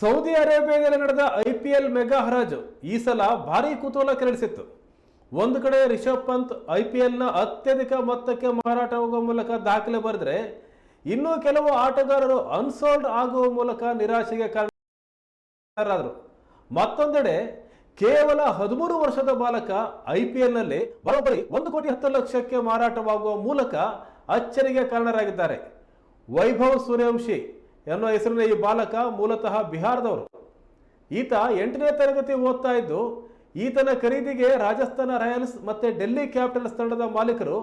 Saudi ಅರೇಬಿಯಾದಲ್ಲಿ ನಡೆದ I P L mega ಹರಾಜು. ಈ ಸಲ ಭಾರಿ ಕುತೂಹಲ ಕೆರಳಿಸಿತ್ತು. ಒಂದು ಕಡೆ ರಿಷಬ್ ಪಂತ್ ಐ ಪಿ ಎಲ್ನ ಅತ್ಯಧಿಕ ಮೊತ್ತಕ್ಕೆ ಮಾರಾಟವಾಗುವ ಮೂಲಕ ದಾಖಲೆ ಬರೆದ್ರೆ, ಇನ್ನೂ ಕೆಲವು ಆಟಗಾರರು ಅನ್ಸೋಲ್ಡ್ ಆಗುವ ಮೂಲಕ ನಿರಾಶೆಗೆ ಕಾರಣರಾದರು. ಮತ್ತೊಂದೆಡೆ, ಕೇವಲ ಹದಿಮೂರು ವರ್ಷದ ಬಾಲಕ ಐ ಪಿ ಎಲ್ನಲ್ಲಿ ಬರೋಬ್ಬರಿ ಒಂದು ಕೋಟಿ ಹತ್ತು ಲಕ್ಷಕ್ಕೆ ಮಾರಾಟವಾಗುವ ಮೂಲಕ ಅಚ್ಚರಿಗೆ ಕಾರಣರಾಗಿದ್ದಾರೆ. ವೈಭವ್ ಸೂರ್ಯವಂಶಿ ಎನ್ನುವ ಹೆಸರಿನ ಈ ಬಾಲಕ ಮೂಲತಃ ಬಿಹಾರದವರು. ಈತ ಎಂಟನೇ ತರಗತಿ ಓದ್ತಾ ಇದ್ದು, ಈತನ ಖರೀದಿಗೆ ರಾಜಸ್ಥಾನ ರಾಯಲ್ಸ್ ಮತ್ತೆ ಡೆಲ್ಲಿ ಕ್ಯಾಪಿಟಲ್ಸ್ ತಂಡದ ಮಾಲೀಕರು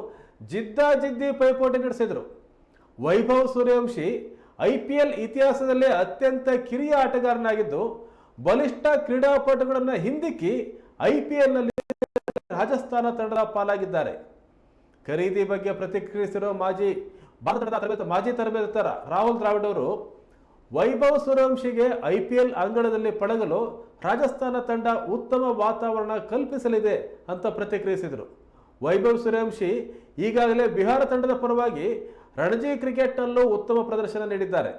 ಜಿದ್ದಾಜಿದ್ದಿ ಪೈಪೋಟಿ ನಡೆಸಿದರು. Vaibhav Suryavanshi I P L ಇತಿಹಾಸದಲ್ಲೇ ಅತ್ಯಂತ ಕಿರಿಯ ಆಟಗಾರನಾಗಿದ್ದು, ಬಲಿಷ್ಠ ಕ್ರೀಡಾಪಟುಗಳನ್ನು ಹಿಂದಿಕ್ಕಿ ಐ ಪಿ ಎಲ್ನಲ್ಲಿ ರಾಜಸ್ಥಾನ ತಂಡದ ಪಾಲಾಗಿದ್ದಾರೆ. ಖರೀದಿ ಬಗ್ಗೆ ಪ್ರತಿಕ್ರಿಯಿಸಿರುವ ಮಾಜಿ ಭಾರತ ತಂಡದ ತರಬೇತಿ, ಮಾಜಿ ತರಬೇತುದಾರ ರಾಹುಲ್ ದ್ರಾವಿಡ್ ಅವರು ವೈಭವ್ ಸೂರ್ಯವಂಶಿಗೆ ಐ ಪಿ ಎಲ್ ಅಂಗಳದಲ್ಲಿ ಪಳಗಲು ರಾಜಸ್ಥಾನ ತಂಡ ಉತ್ತಮ ವಾತಾವರಣ ಕಲ್ಪಿಸಲಿದೆ ಅಂತ ಪ್ರತಿಕ್ರಿಯಿಸಿದರು. ವೈಭವ್ ಸೂರ್ಯವಂಶಿ ಈಗಾಗಲೇ ಬಿಹಾರ ತಂಡದ ಪರವಾಗಿ ರಣಜಿ ಕ್ರಿಕೆಟ್ನಲ್ಲೂ ಉತ್ತಮ ಪ್ರದರ್ಶನ ನೀಡಿದ್ದಾರೆ.